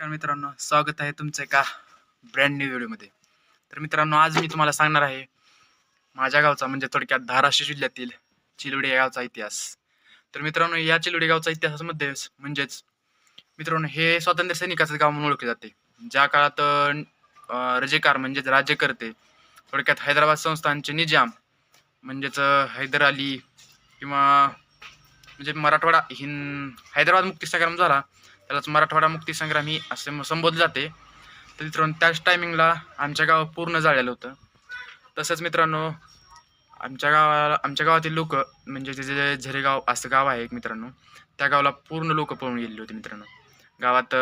तर मित्रांनो स्वागत आहे तुमचं एका ब्रँड न्यू व्हिडिओमध्ये तर मित्रांनो आज मी तुम्हाला सांगणार आहे माझ्या गावचा म्हणजे थोडक्यात धाराशिव जिल्ह्यातील चिलुडे या गावचा इतिहास. तर मित्रांनो या चिलुडे गावचा इतिहासामध्ये म्हणजेच मित्रांनो हे स्वातंत्र्य सैनिकाचं गाव म्हणून ओळखले जाते. ज्या काळात रजेकार म्हणजेच राज्यकर्ते थोडक्यात हैदराबाद संस्थानचे निजाम म्हणजेच हैदर अली किंवा म्हणजे मराठवाडा हिंद हैदराबाद मुक्ती संग्राम झाला त्यालाच मराठवाडा मुक्तीसंग्राम ही असे संबोधले जाते. तर मित्रांनो त्याच टायमिंगला आमच्या गाव पूर्ण जाळलेलं होतं. तसंच मित्रांनो आमच्या गावाला आमच्या गावातील लोक म्हणजे जे जे झरेगाव असं गाव आहे एक मित्रांनो त्या गावाला पूर्ण लोक पळून गेलेले होते मित्रांनो. गावात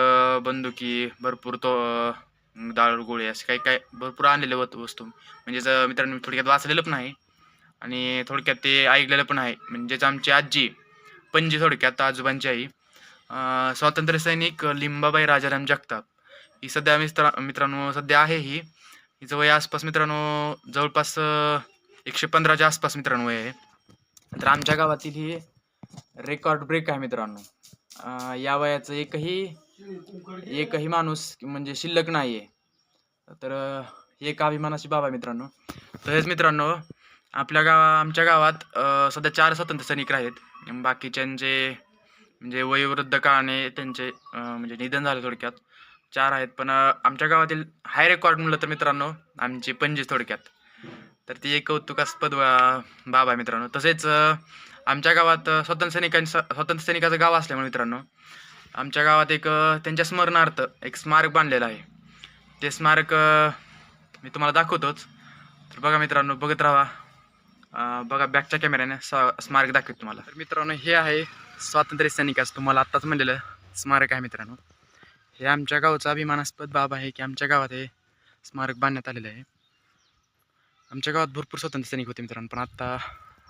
बंदुकी भरपूर तो अं, गोळे असे काही काही भरपूर आणलेले होत वस्तू. म्हणजे ज- मित्रांनो थोडक्यात वाचलेलं पण आहे आणि थोडक्यात ते ऐकलेलं पण आहे. म्हणजेच आमची आजी पणजी थोडक्यात आजोबांची आई स्वातंत्र्य सैनिक लिंबाबाई राजाराम जगताप. ही सध्या मित्र मित्रांनो सध्या आहे ही. हिचं वय आसपास मित्रांनो जवळपास एकशे पंधराच्या आसपास मित्रांनो वय आहे. तर आमच्या गावातील ही रेकॉर्ड ब्रेक आहे मित्रांनो. या वयाचं एकही एकही माणूस म्हणजे शिल्लक नाही आहे तर ही एक अभिमानाची बाब आहे मित्रांनो. तसेच मित्रांनो आपल्या गावा आमच्या गावात सध्या चार स्वातंत्र्य सैनिक आहेत बाकीच्यांचे म्हणजे वयोवृद्ध काळाने त्यांचे म्हणजे निधन झालं थोडक्यात. चार आहेत पण आमच्या गावातील हाय रेकॉर्ड म्हणलं तर मित्रांनो आमची पंजी थोडक्यात. तर ती एक कौतुकास्पद वा- बाब आहे मित्रांनो. तसेच आमच्या गावात अं, स्वातंत्र्य सैनिकांचं स्वातंत्र्य सैनिकाचं गाव असल्यामुळे मित्रांनो आमच्या गावात एक त्यांच्या स्मरणार्थ एक स्मारक बांधलेलं आहे. ते स्मारक मी तुम्हाला दाखवतोच. तर बघा मित्रांनो बघत राहा. बघा बॅकच्या कॅमेऱ्याने स्मारक दाखवतो तुम्हाला. तर मित्रांनो हे आहे स्वातंत्र्य सैनिकाचं तुम्हाला आत्ताच म्हणलेलं स्मारक आहे मित्रांनो. हे आमच्या गावचा अभिमानास्पद बाब आहे की आमच्या गावात हे स्मारक बांधण्यात आलेलं आहे. आमच्या गावात भरपूर स्वातंत्र्य सैनिक होते मित्रांनो पण आत्ता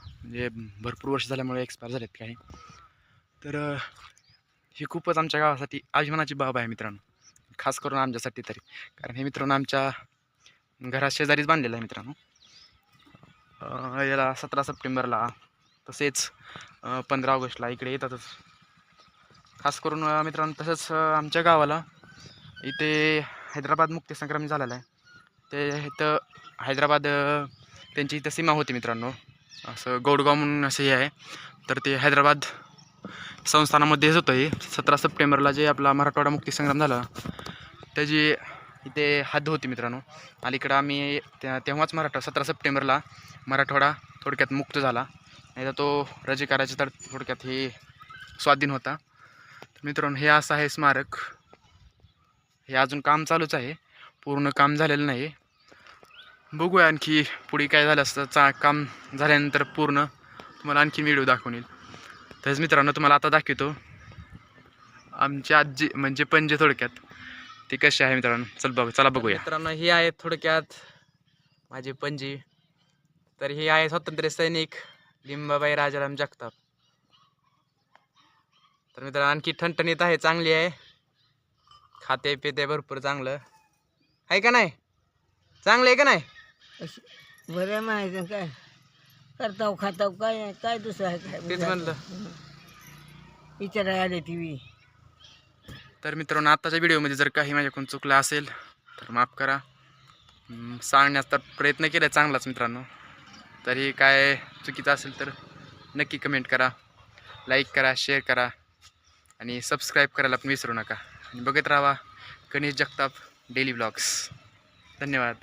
म्हणजे भरपूर वर्ष झाल्यामुळे एक्सपायर झालेत काही. तर ही खूपच आमच्या गावासाठी अभिमानाची बाब आहे मित्रांनो. खास करून आमच्यासाठी तरी. कारण हे मित्रांनो आमच्या घराशेजारीच बांधलेलं आहे मित्रांनो. याला सतरा सप्टेंबरला. तसेच पंधरा ऑगस्टला इकडे येतातच. खास करून मित्रांनो तसंच आमच्या गावाला इथे हैदराबाद मुक्तीसंग्राम झालेला आहे. ते इथं हैदराबाद त्यांची इथं सीमा होती मित्रांनो. असं गौडगाव म्हणून असं हे आहे. तर ते हैदराबाद संस्थानामध्येच होतं हे. सतरा सप्टेंबरला जे आपला मराठवाडा मुक्ती संग्राम झाला त्याची इथे हद्द होती मित्रांनो. अलीकडं आम्ही त्या तेव्हाच मराठा सतरा सप्टेंबरला मराठवाडा थोडक्यात मुक्त झाला. नाही तर तो रजेकाराच्या तर थोडक्यात हे स्वाधीन होता. मित्रांनो हे असं आहे स्मारक. हे अजून काम चालूच आहे. पूर्ण काम झालेलं नाही. बघूया आणखी पुढे काय झालं असतं. चा काम झाल्यानंतर पूर्ण तुम्हाला आणखी व्हिडिओ दाखवून येईल. तसंच मित्रांनो तुम्हाला आता दाखवतो. आमची आजी म्हणजे पंजे थोडक्यात. ती कशी आहे मित्रांनो? चल बघ चला बघूया. मित्रांनो ही आहे थोडक्यात माझी पंजी तर ही आहे स्वातंत्र्य सैनिक लिंबाबाई राजाराम जगताप. तर मित्रांनो आणखी ठणठणीत आहे चांगली आहे. खाते पिते भरपूर चांगलं. आहे का नाही? चांगलं आहे का नाही? असं बरं म्हणायचं काय? करताव खाताव काय काय दुसरं आहे काय? तेच म्हणलं. विचारायला आले टी व्ही तर मित्रांनो आत्ताच्या व्हिडिओमध्ये जर काही माझ्याकडून चुकलं असेल तर माफ करा. सांगण्याचा प्रयत्न केला चांगलाच मित्रांनो. तरी काय चुकीचं असेल तर नक्की कमेंट करा लाईक करा शेअर करा आणि सबस्क्राईब करायला पण विसरू नका. आणि बघत राहा गणेश जगताप डेली ब्लॉग्स धन्यवाद.